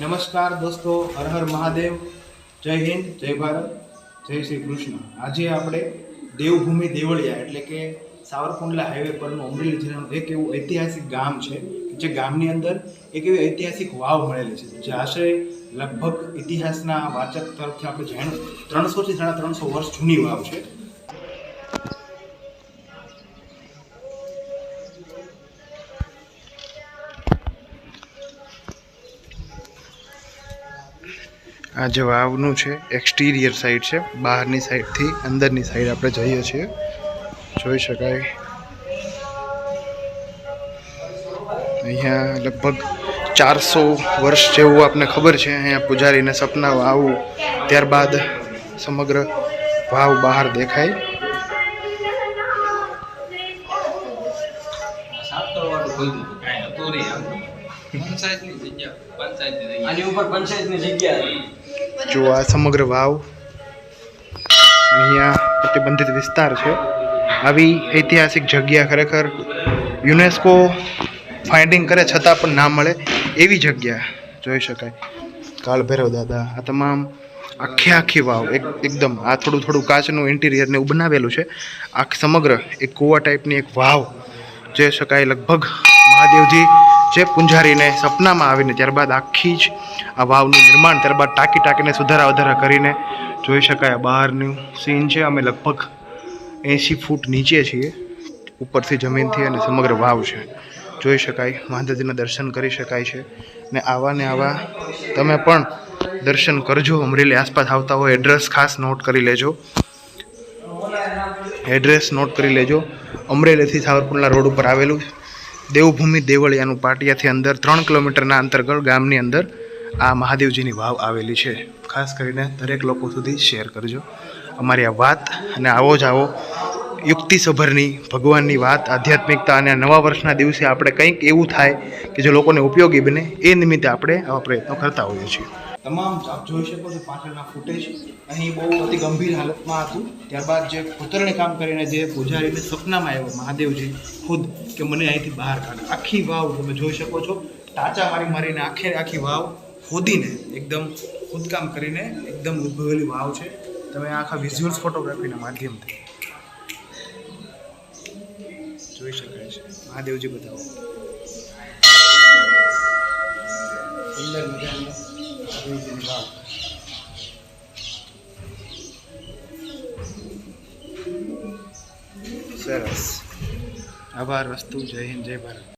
નમસ્કાર દોસ્તો, હર હર મહાદેવ. જય હિન્દ, જય ભારત, જય શ્રી કૃષ્ણ. આજે આપણે દેવભૂમિ દેવળિયા એટલે કે સાવરકુંડલા હાઈવે પરનું અમરેલી જિલ્લાનું એક એવું ઐતિહાસિક ગામ છે જે ગામની અંદર એક એવી ઐતિહાસિક વાવ મળેલી છે, જે આશરે લગભગ ઇતિહાસના વાચક તરફથી આપણે જાણ્યું. ત્રણસોથી સાડા ત્રણસો વર્ષ જૂની વાવ છે. આ જે વાવનું છે એક્સટીરિયર સાઈડ છે બહારની સાઈડથી અંદરની સાઈડ આપણે જઈએ છીએ. જોઈ શકાય. અહીંયા લગભગ ચારસો વર્ષ જેવું આપને ખબર છે અહીંયા પૂજારીને સપના આવું ત્યારબાદ સમગ્ર વાવ બહાર દેખાય. પંચાયતની જગ્યા પંચાયતની જગ્યા. આની ઉપર પંચાયતની જગ્યા. જો આ સમગ્ર વાવ અહીંયા પ્રતિબંધિત વિસ્તાર છે. આવી ઐતિહાસિક જગ્યા ખરેખર યુનેસ્કો ફાઇન્ડિંગ કરે છતાં પણ ના મળે એવી જગ્યા જોઈ શકાય. કાળભૈરવ દાદા, આ તમામ આખી આખી વાવ એક એકદમ આ થોડું થોડું કાચનું ઇન્ટિરિયર ને એવું બનાવેલું છે. આ સમગ્ર એક કુવા ટાઈપની એક વાવ જોઈ શકાય. લગભગ મહાદેવજી જે પૂંજારીને સપનામાં આવીને ત્યારબાદ આખી જ આ વાવનું નિર્માણ ત્યારબાદ ટાંકી ટાંકીને સુધારા વધારા કરીને જોઈ શકાય બહારનું સીન છે. અમે લગભગ એંશી ફૂટ નીચે છીએ. ઉપરથી જમીનથી અને સમગ્ર વાવ છે. જોઈ શકાય, મહાદેવજીના દર્શન કરી શકાય છે. ને આવા ને આવા તમે પણ દર્શન કરજો. અમરેલી આસપાસ આવતા હોય એડ્રેસ ખાસ નોટ કરી લેજો. એડ્રેસ નોટ કરી લેજો. અમરેલીથી સાવરકુંડલા રોડ ઉપર આવેલું દેવભૂમિ દેવળિયાનું પાટિયાથી અંદર ત્રણ કિલોમીટરના અંતર્ગત ગામની અંદર આ મહાદેવજીની વાવ આવેલી છે. ખાસ કરીને દરેક લોકો સુધી શેર કરજો. અમારી આ વાત અને આવો જ આવો યુક્તિસભરની ભગવાનની વાત, આધ્યાત્મિકતા અને નવા વર્ષના દિવસે આપણે કંઈક એવું થાય કે જે લોકોને ઉપયોગી બને એ નિમિત્તે આપણે આવા પ્રયત્નો કરતા હોઈએ છીએ. તમામ આપ જોઈ શકો છો પાછળના ફૂટેજ અહીં બહુ અતિ ગંભીર હાલતમાં હતું. ત્યારબાદ જે કોતરણી કામ કરીને જે પૂજારીને સપનામાં આવ્યો મહાદેવજી ખુદ કે મને અહીંથી બહાર કાઢે. આખી વાવ તમે જોઈ શકો છો. ટાંચા મારી મારીને આખે આખી વાવ ખોદીને એકદમ ખુદકામ કરીને એકદમ ઉદ્ભવેલી વાવ છે. તમે આખા વિઝ્યુઅલ્સ ફોટોગ્રાફીના માધ્યમથી જોઈ શકાય છે. મહાદેવજી બતાવો. સુંદર મજાની મહાદેવજીની સરસ. આભાર વસ્તુ જય હિન્દ જય ભારત.